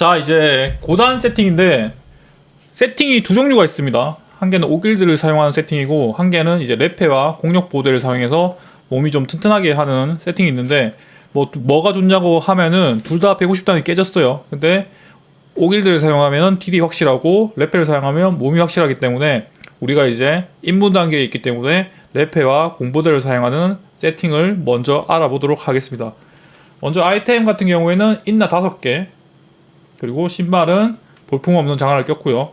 자 이제 고단 세팅인데 세팅이 두 종류가 있습니다. 한 개는 오길드를 사용하는 세팅이고 한 개는 이제 레페와 공력 보호대를 사용해서 몸이 좀 튼튼하게 하는 세팅이 있는데 뭐 뭐가 좋냐고 하면은 둘 다 150단이 깨졌어요. 근데 오길드를 사용하면 딜이 확실하고 레페를 사용하면 몸이 확실하기 때문에 우리가 이제 입문 단계에 있기 때문에 레페와 공보대를 사용하는 세팅을 먼저 알아보도록 하겠습니다. 먼저 아이템 같은 경우에는 인나 5개 그리고 신발은 볼품 없는 장화를 꼈고요.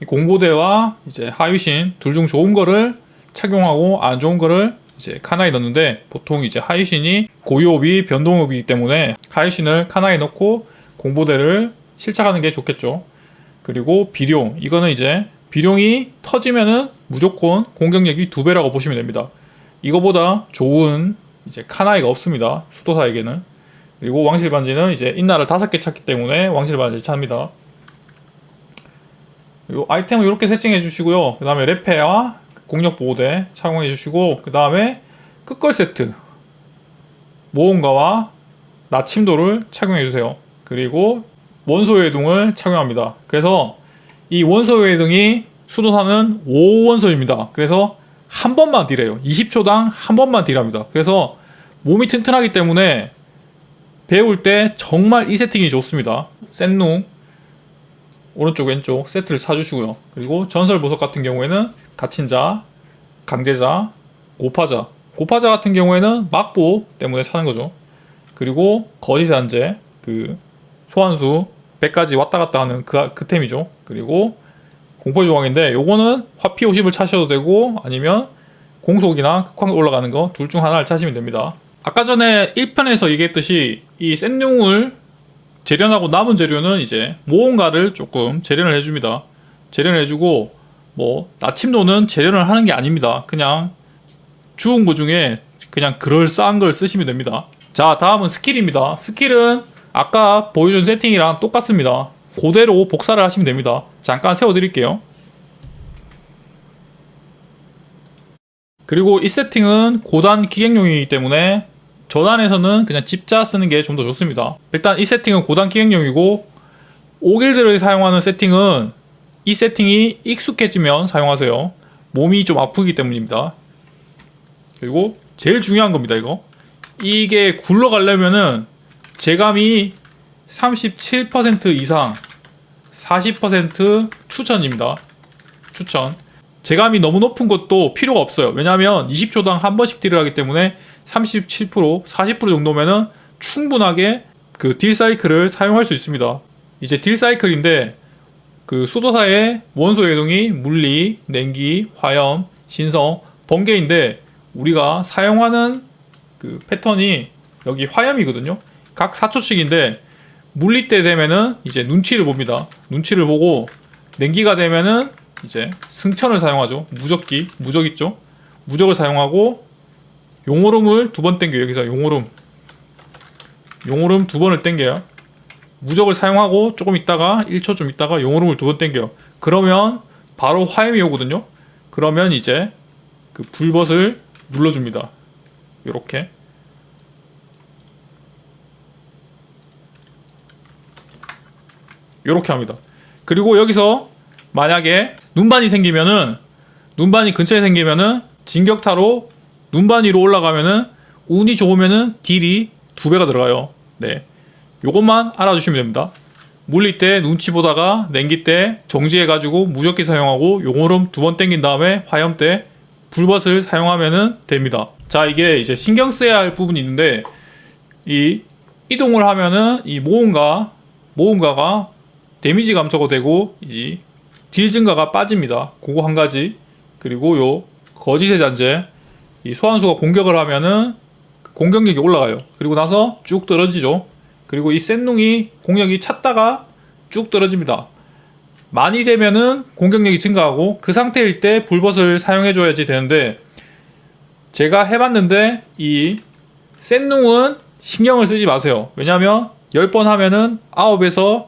이 공보대와 이제 하위신 둘 중 좋은 거를 착용하고 안 좋은 거를 이제 카나에 넣는데 보통 이제 하위신이 고유업이 변동업이기 때문에 하위신을 카나에 넣고 공보대를 실착하는 게 좋겠죠. 그리고 비룡 이거는 이제 비룡이 터지면은 무조건 공격력이 두 배라고 보시면 됩니다. 이거보다 좋은 이제 카나이가 없습니다. 수도사에게는 그리고 왕실 반지는 이제 인나를 다섯 개 찾기 때문에 왕실 반지를 찹니다. 요 아이템을 이렇게 세팅해 주시고요. 그 다음에 레페와 공력 보호대 착용해 주시고 그 다음에 끝걸 세트 모험가와 나침도를 착용해 주세요. 그리고 원소 회동을 착용합니다. 그래서 이 원소 회동이 수도사는 5원소입니다. 그래서 한 번만 딜해요. 20초당 한 번만 딜합니다. 그래서 몸이 튼튼하기 때문에 배울 때 정말 이 세팅이 좋습니다. 센농 오른쪽 왼쪽 세트를 찾으시고요. 그리고 전설 보석 같은 경우에는 갇힌 자, 강제자, 고파자. 고파자 같은 경우에는 막보 때문에 차는 거죠. 그리고 거짓 단제, 그 소환수 100까지 왔다 갔다 하는 그, 그 템이죠. 그리고 공포 조각인데 요거는 화피 50을 차셔도 되고 아니면 공속이나 극황 올라가는 거 둘 중 하나를 차시면 됩니다. 아까 전에 1편에서 얘기했듯이 이 센용을 재련하고 남은 재료는 이제 모험가를 조금 재련을 해줍니다. 재련을 해주고 뭐 나침도는 재련을 하는 게 아닙니다. 그냥 주운 거 중에 그냥 그럴싸한 걸 쓰시면 됩니다. 자 다음은 스킬입니다. 스킬은 아까 보여준 세팅이랑 똑같습니다. 그대로 복사를 하시면 됩니다. 잠깐 세워드릴게요. 그리고 이 세팅은 고단 기획용이기 때문에 저단에서는 그냥 집자 쓰는 게 좀 더 좋습니다. 일단 이 세팅은 고단 기획용이고 오길드를 사용하는 세팅은 이 세팅이 익숙해지면 사용하세요. 몸이 좀 아프기 때문입니다. 그리고 제일 중요한 겁니다, 이거. 이게 굴러가려면은 재감이 37% 이상 40% 추천입니다. 추천. 재감이 너무 높은 것도 필요가 없어요. 왜냐하면 20초당 한 번씩 딜을 하기 때문에 37% 40% 정도면은 충분하게 그 딜 사이클을 사용할 수 있습니다. 이제 딜 사이클인데 그 수도사의 원소 해동이 물리, 냉기, 화염, 신성, 번개인데 우리가 사용하는 그 패턴이 여기 화염이거든요. 각 4초씩인데 물리 때 되면은 이제 눈치를 봅니다. 눈치를 보고 냉기가 되면은 이제 승천을 사용하죠. 무적기, 무적 있죠. 무적을 사용하고 용오름을 두 번 땡겨 여기서 용오름 용오름 두 번을 땡겨요. 무적을 사용하고 조금 있다가 1초 좀 있다가 용오름을 두 번 땡겨. 그러면 바로 화염이 오거든요. 그러면 이제 그 불벗을 눌러줍니다. 이렇게 이렇게 합니다. 그리고 여기서 만약에 눈반이 생기면은 눈반이 근처에 생기면은 진격타로 눈반 위로 올라가면은 운이 좋으면은 딜이 두 배가 들어가요. 네. 요것만 알아주시면 됩니다. 물리 때 눈치 보다가 냉기 때 정지해가지고 무적기 사용하고 용오름 두 번 땡긴 다음에 화염 때 불벗을 사용하면은 됩니다. 자 이게 이제 신경 써야 할 부분이 있는데 이 이동을 하면은 이 모험가 모험가가 데미지 감소가 되고 이제 딜 증가가 빠집니다. 그거 한 가지. 그리고 요 거짓의 잔재 이 소환수가 공격을 하면은 공격력이 올라가요. 그리고 나서 쭉 떨어지죠. 그리고 이 센농이 공격이 찼다가 쭉 떨어집니다. 많이 되면은 공격력이 증가하고 그 상태일 때 불벗을 사용해 줘야지 되는데 제가 해봤는데 이 센농은 신경을 쓰지 마세요. 왜냐하면 10번 하면은 9에서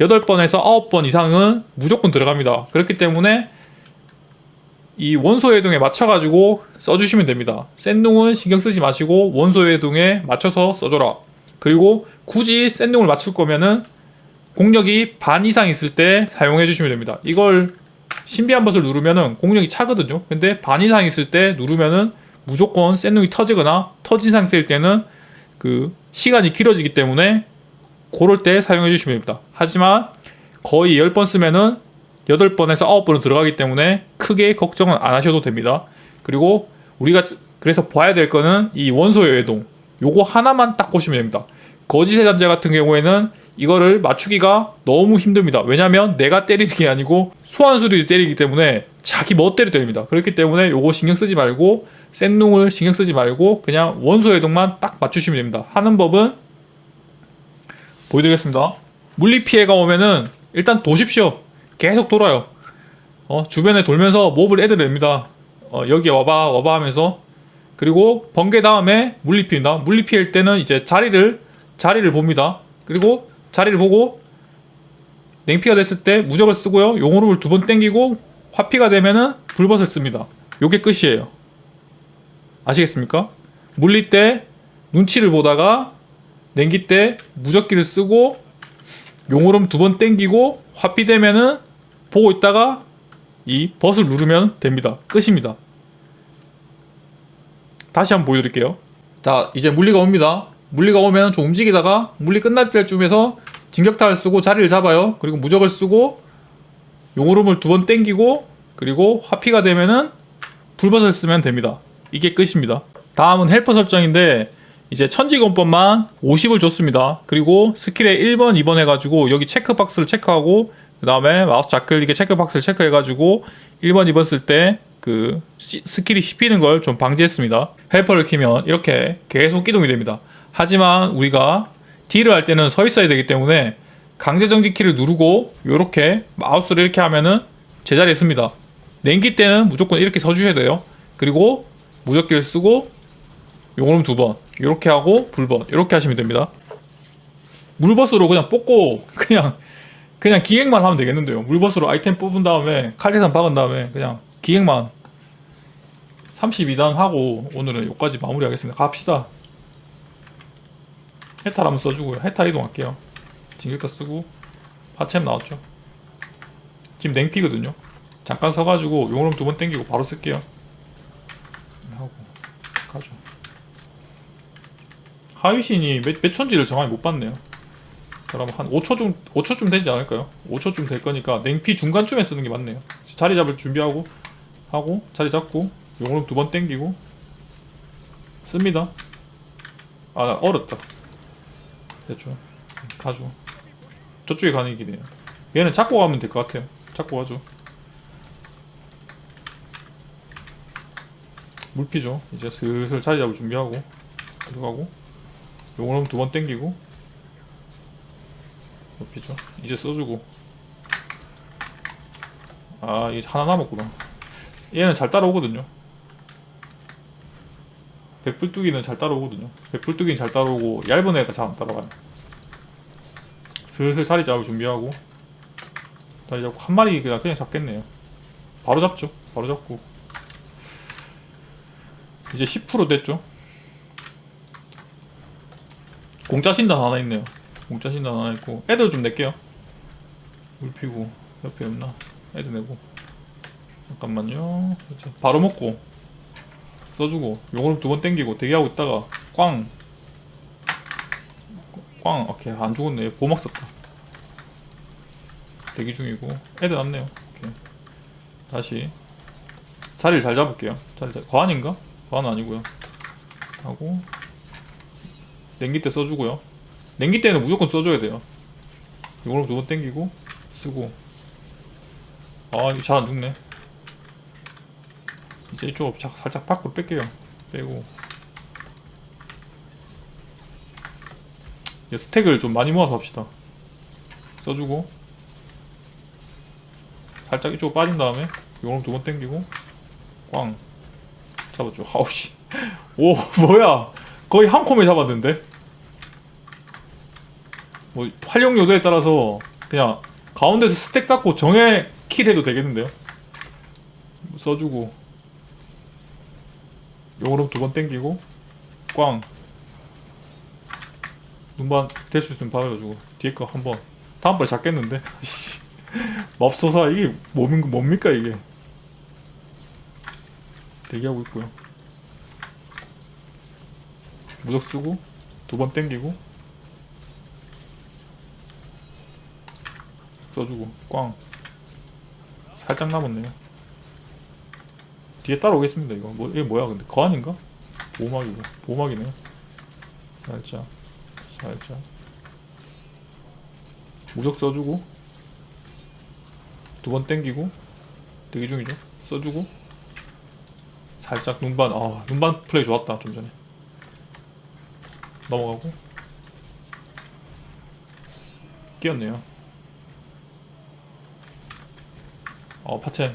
8번에서 9번 이상은 무조건 들어갑니다. 그렇기 때문에 이 원소 해동에 맞춰가지고 써주시면 됩니다. 센농은 신경 쓰지 마시고 원소 해동에 맞춰서 써줘라. 그리고 굳이 샌딩을 맞출 거면은 공력이 반 이상 있을 때 사용해 주시면 됩니다. 이걸 신비한 버을 누르면은 공력이 차거든요. 근데 반 이상 있을 때 누르면은 무조건 샌딩이 터지거나 터진 상태일 때는 그 시간이 길어지기 때문에 그럴 때 사용해 주시면 됩니다. 하지만 거의 10번 쓰면은 8번에서 9번은 들어가기 때문에 크게 걱정은 안 하셔도 됩니다. 그리고 우리가 그래서 봐야 될 거는 이 원소의 외동 요거 하나만 딱 보시면 됩니다. 거짓의 잔재 같은 경우에는 이거를 맞추기가 너무 힘듭니다. 왜냐면 내가 때리는 게 아니고 소환수들이 때리기 때문에 자기 멋대로 때립니다. 그렇기 때문에 요거 신경 쓰지 말고 센농을 신경 쓰지 말고 그냥 원소 해동만 딱 맞추시면 됩니다. 하는 법은 보여드리겠습니다. 물리 피해가 오면은 일단 도십시오. 계속 돌아요. 어, 주변에 돌면서 몹을 애들 냅니다. 어, 여기 와봐 와봐 하면서 그리고 번개 다음에 물리 피입니다. 물리 피할 때는 이제 자리를 자리를 봅니다. 그리고 자리를 보고 냉피가 됐을 때 무적을 쓰고요. 용호름을 두번 땡기고 화피가 되면은 불벗을 씁니다. 요게 끝이에요. 아시겠습니까? 물리 때 눈치를 보다가 냉기 때 무적기를 쓰고 용오름 두 번 땡기고 화피 되면은 보고 있다가 이 벗을 누르면 됩니다. 끝입니다. 다시 한번 보여드릴게요. 자, 이제 물리가 옵니다. 물리가 오면 좀 움직이다가 물리 끝날 때쯤에서 진격타를 쓰고 자리를 잡아요. 그리고 무적을 쓰고 용오름을 두 번 땡기고 그리고 화피가 되면은 불벗을 쓰면 됩니다. 이게 끝입니다. 다음은 헬퍼 설정인데 이제 천지건법만 50을 줬습니다. 그리고 스킬에 1번, 2번 해가지고 여기 체크박스를 체크하고 그 다음에 마우스 좌클릭에 체크박스를 체크해가지고 1번, 2번 쓸 때 그 스킬이 씹히는 걸 좀 방지했습니다. 헬퍼를 키면 이렇게 계속 기동이 됩니다. 하지만 우리가 딜을 할 때는 서 있어야 되기 때문에 강제 정지 키를 누르고 이렇게 마우스를 이렇게 하면은 제자리에 씁니다. 냉기 때는 무조건 이렇게 서 주셔야 돼요. 그리고 무적기를 쓰고 용어름 두 번, 이렇게 하고 불벗 이렇게 하시면 됩니다. 물벗으로 그냥 뽑고 그냥 그냥 기획만 하면 되겠는데요. 물벗으로 아이템 뽑은 다음에 칼리산 박은 다음에 그냥 기획만 32단 하고 오늘은 여기까지 마무리하겠습니다. 갑시다. 해탈 한번 써주고요. 해탈 이동할게요. 진격타 쓰고 파챔 나왔죠. 지금 냉피거든요. 잠깐 서가지고 용어름 두번 땡기고 바로 쓸게요. 하고 가죠. 하위신이 몇, 몇 천지를 정확히 못 봤네요. 그럼 한 5초쯤 5초쯤 되지 않을까요? 5초쯤 될 거니까 냉피 중간쯤에 쓰는 게 맞네요. 자리 잡을 준비하고 하고 자리 잡고 용어름 두번 땡기고 씁니다. 아 얼었다. 됐죠. 가죠. 저쪽에 가는 길이에요. 얘는 잡고 가면 될 것 같아요. 잡고 가죠. 물피죠. 이제 슬슬 자리 잡을 준비하고 들어가고 용어름 두번 땡기고 물피죠. 이제 써주고 아 이제 하나 남았구나. 얘는 잘 따라오거든요. 백불뚝이는 잘 따라오거든요. 백불뚝이는 잘 따라오고 얇은 애가 잘 안 따라와요. 슬슬 자리 잡을 준비하고 자리 잡고 한 마리 그냥 그냥 잡겠네요. 바로 잡죠. 바로 잡고 이제 10% 됐죠. 공짜 신단 하나 있네요. 공짜 신단 하나 있고 애들 좀 낼게요. 물 피고 옆에 없나? 애들 내고 잠깐만요. 바로 먹고 써주고 요거를 두번 땡기고 대기하고 있다가 꽝! 꽝! 오케이 안 죽었네 보막 썼다 대기 중이고 애들 왔네요 오케이 다시 자리를 잘 잡을게요 자리 잘... 과안인가? 과안 아니고요 하고 냉기 때 써주고요. 냉기 때는 무조건 써줘야 돼요. 요거를 두번 땡기고 쓰고. 아 이거 잘안 죽네. 이제 이쪽 살짝 밖으로 뺄게요. 빼고. 이제 스택을 좀 많이 모아서 합시다. 써주고. 살짝 이쪽 빠진 다음에 요런 두번 땡기고 꽝. 잡았죠. 아우씨. 오 뭐야 거의 한 콤에 잡았는데? 뭐 활용 요도에 따라서 그냥 가운데서 스택 닦고 정해 킬 해도 되겠는데요? 써주고. 요거로 두 번 땡기고 꽝. 눈반 될 수 있으면 박아가지고 뒤에 거 한번. 다음번에 잡겠는데? 씨. 맙소사 이게 뭡니까, 뭡니까 이게? 대기하고 있고요 무적 쓰고 두 번 땡기고 써주고 꽝. 살짝 남았네요. 뒤에 따라오겠습니다 이거. 뭐 이게 뭐야 근데? 거안인가? 보호막이고. 보호막이네 살짝 살짝. 무적 써주고 두 번 땡기고 대기 중이죠? 써주고 살짝 눈반 아 눈반 플레이 좋았다 좀 전에 넘어가고. 끼었네요. 어 파첸.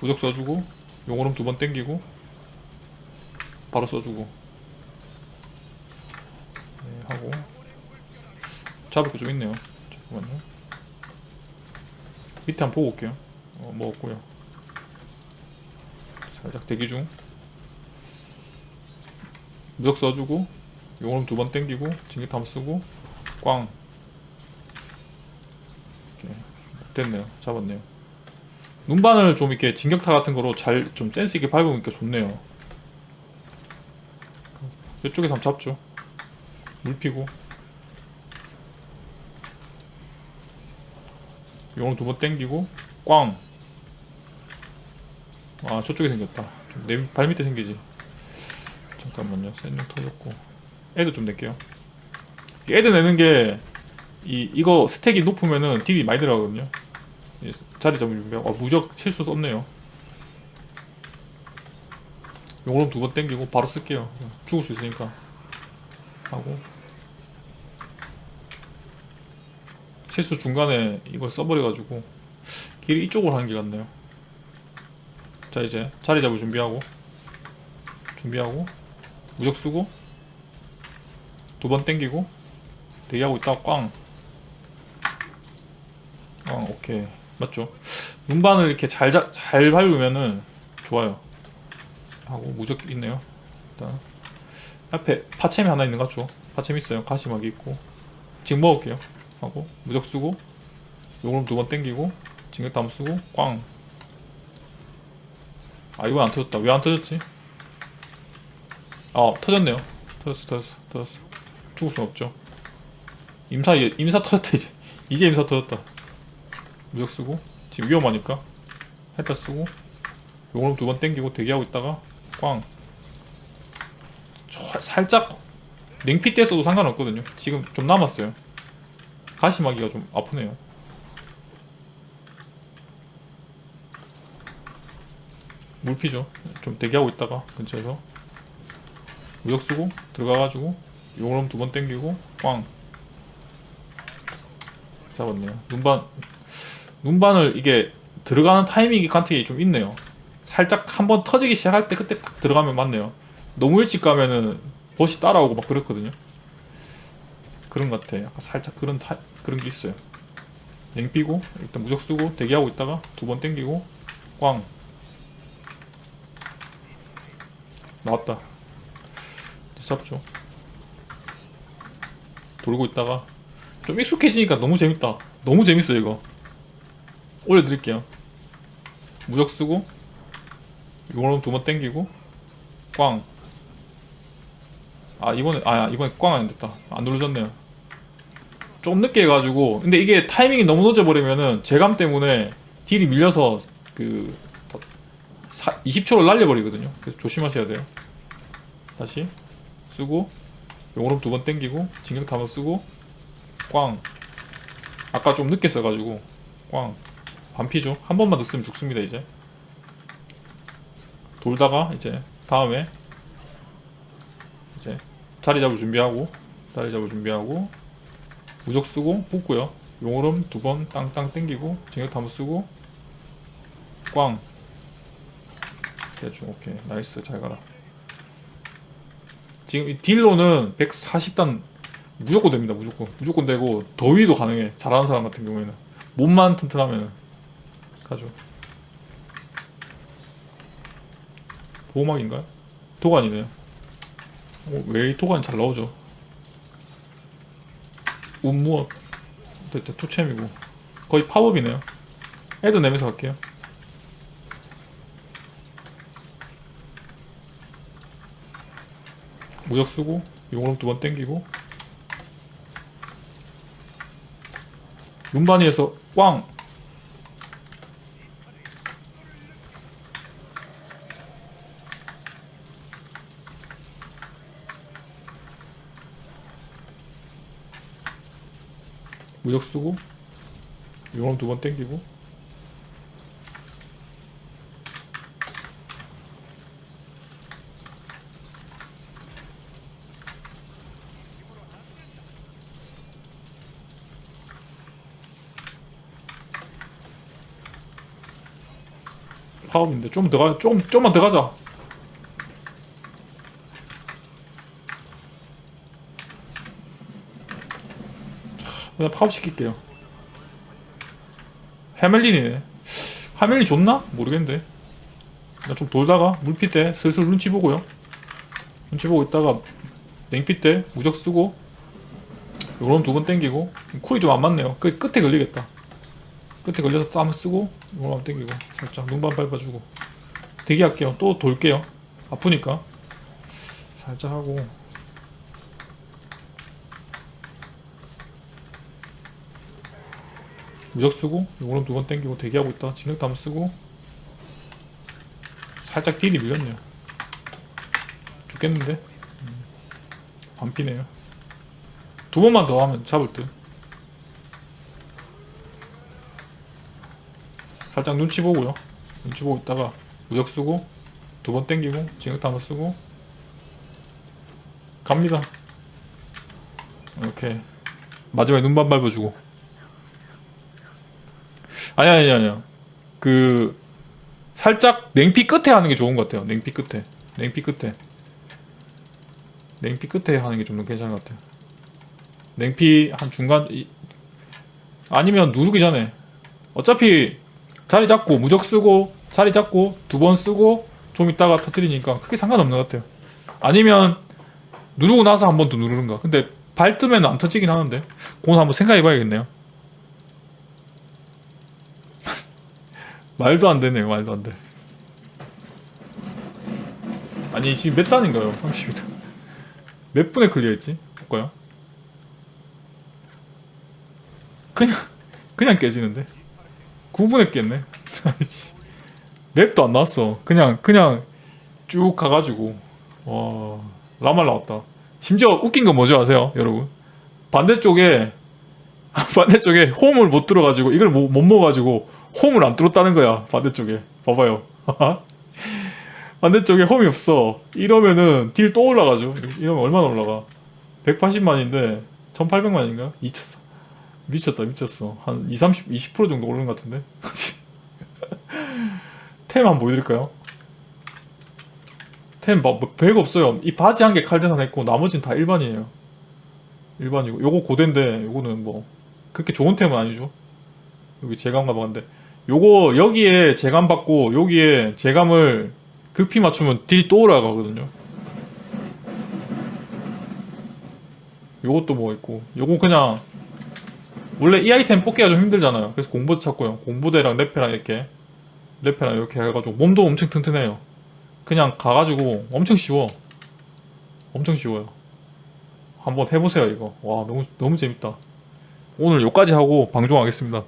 무적 써주고 용오름 두 번 땡기고 바로 써주고. 네, 하고. 잡을 거 좀 있네요. 잠깐만요. 밑에 한번 보고 올게요. 어, 먹었고요. 살짝 대기 중 무적 써주고 용오름 두번 땡기고 한번 쓰고 꽝 이렇게 됐네요 잡았네요 눈반을 좀 이렇게 진격타 같은 거로 잘 좀 센스 있게 밟으니까 좋네요 이쪽에서 한번 잡죠 물 피고 용을 두번 땡기고 꽝. 아 저쪽에 생겼다. 좀내발 밑에 생기지. 잠깐만요. 센용 터졌고. 애드 좀 낼게요. 애드 내는 게 이 이거 스택이 높으면은 딜이 많이 들어가거든요. 예, 자리 준비하고 아, 무적 실수 썼네요. 용으로 두번 땡기고 바로 쓸게요. 죽을 수 있으니까 하고 실수 중간에 이걸 써버려가지고 길이 이쪽으로 하는 길 같네요 자 이제 자리 잡을 준비하고 준비하고 무적 쓰고 두 번 땡기고 대기하고 있다가 꽝. 꽝, 오케이. 맞죠? 눈반을 이렇게 잘, 자, 잘 밟으면은 좋아요. 하고 무적 있네요. 일단. 앞에 파챔이 하나 있는 것 같죠? 파챔 있어요. 가시막이 있고. 지금 먹을게요. 하고 무적 쓰고 요걸 두번 땡기고 진격도 한번 쓰고 꽝. 아 이건 안 터졌다. 왜 안 터졌지? 아 터졌네요. 터졌어 터졌어 터졌어. 죽을 순 없죠. 임사 임사 터졌다 이제. 이제 임사 터졌다. 무적 쓰고 지금 위험하니까 했다 쓰고 요걸 두번 땡기고 대기하고 있다가 꽝. 저, 살짝 냉피 때 써도 상관없거든요. 지금 좀 남았어요. 가시마기가 좀 아프네요. 물피죠. 좀 대기하고 있다가 근처에서 무적 쓰고 들어가가지고 용으로 두번 땡기고 꽝 잡았네요. 눈반 눈반을 이게 들어가는 타이밍이 간택이 좀 있네요. 살짝 한 번 터지기 시작할 때 그때 딱 들어가면 맞네요. 너무 일찍 가면은 버시 따라오고 막 그렇거든요. 그런 것 같아. 약간 살짝 그런 타, 그런 게 있어요. 냉피고 일단 무적 쓰고 대기하고 있다가 두 번 땡기고 꽝 나왔다. 잡죠. 돌고 있다가 좀 익숙해지니까 너무 재밌다. 너무 재밌어 이거. 올려드릴게요. 무적 쓰고 이거는 두 번 땡기고 꽝. 아 이번에 아 이번에 꽝 안 됐다. 안 눌러졌네요. 좀 늦게 해가지고 근데 이게 타이밍이 너무 늦어버리면은 재감 때문에 딜이 밀려서 그 20초를 날려버리거든요 그래서 조심하셔야 돼요 다시 쓰고 용으로 두 번 땡기고 진격타 한번 쓰고 꽝. 아까 좀 늦게 써가지고 꽝. 반피죠. 한 번만 더 쓰면 죽습니다 이제. 돌다가 이제 다음에 이제 자리 잡을 준비하고 자리 잡을 준비하고 무적 쓰고 붙고요. 용오름 두 번 땅땅 땡기고 징역 한번 쓰고 꽝. 대충 오케이. 나이스. 잘 가라. 지금 이 딜로는 140단 무조건 됩니다 무조건 무조건 되고 더위도 가능해 잘하는 사람 같은 경우에는 몸만 튼튼하면 가죠. 보호막인가요? 도관이네요. 어, 왜이 도관이 잘 나오죠? 운무업 됐다 투챔이고 거의 팝업이네요 애도 내면서 갈게요 무적 쓰고 용으로 두 번 땡기고. 눈반이에서 꽝! 무적 쓰고 용으로 두 번 땡기고 파업인데 좀더 가, 좀 좀만 더 가자. 그냥 파업 시킬게요. 해멜린이네. 하멜린 좋나? 모르겠는데. 나 좀 돌다가 물피 때 슬슬 눈치 보고요. 눈치 보고 있다가 냉피 때 무적 쓰고 요런 두 번 땡기고 쿨이 좀 안 맞네요. 끝 끝에 걸리겠다. 끝에 걸려서 땀 쓰고 이거 한번 땡기고 살짝 눈반 밟아주고. 대기할게요. 또 돌게요. 아프니까. 살짝 하고. 무적 쓰고 이거는 두번 땡기고 대기하고 있다. 진흙 한번 쓰고. 살짝 딜이 밀렸네요. 죽겠는데? 음, 반피네요. 두 번만 더 하면 잡을 듯 살짝 눈치 보고요. 눈치 보고 있다가 무적 쓰고 두 번 땡기고 징흑 한번 쓰고 갑니다. 이렇게 마지막에 눈반 밟아주고 아니 아니 아니요. 그 살짝 냉피 끝에 하는 게 좋은 것 같아요. 냉피 끝에 냉피 끝에 냉피 끝에 하는 게좀 괜찮은 것 같아요. 냉피 한 중간 이- 아니면 누르기 전에 어차피 자리 잡고 무적 쓰고 자리 잡고 두 번 쓰고 좀 있다가 터뜨리니까 크게 상관없는 것 같아요. 아니면 누르고 나서 한 번 더 누르는가. 근데 발 뜨면 안 터지긴 하는데 그건 한번 생각해 봐야겠네요. 말도 안 되네요. 말도 안 돼. 아니 지금 몇 단인가요? 30일. 몇 분에 클리어했지? 볼까요? 그냥 그냥 깨지는데. 9분에 깼네. 맵도 안 나왔어. 그냥 그냥 쭉 가가지고 와 라말 나왔다. 심지어 웃긴 건 뭐죠 아세요, 여러분? 반대쪽에 반대쪽에 홈을 못 들어가지고 이걸 못, 못 먹어가지고 홈을 안 뚫었다는 거야 반대쪽에. 봐봐요. 반대쪽에 홈이 없어. 이러면은 딜 또 올라가죠. 이러면 얼마나 올라가? 180만인데 1800만인가? 2차 미쳤다 미쳤어. 한 2, 30, 20% 정도 오르는 것 같은데? 템 한번 보여드릴까요? 템 뭐, 뭐 별거 없어요. 이 바지 한 개 칼대산 했고 나머지는 다 일반이에요. 일반이고. 요거 고대인데 요거는 뭐 그렇게 좋은 템은 아니죠. 여기 재감 가봤는데. 요거 여기에 재감 받고 여기에 재감을 극피 맞추면 딜 또 올라가거든요. 요것도 뭐 있고. 요거 그냥 원래 이 아이템 뽑기가 좀 힘들잖아요. 그래서 공보대 찾고요. 공보대랑 레페랑 이렇게 레페랑 이렇게 해가지고 몸도 엄청 튼튼해요. 그냥 가가지고 엄청 쉬워. 엄청 쉬워요. 한번 해보세요 이거. 와 너무 너무 재밌다. 오늘 여기까지 하고 방종하겠습니다.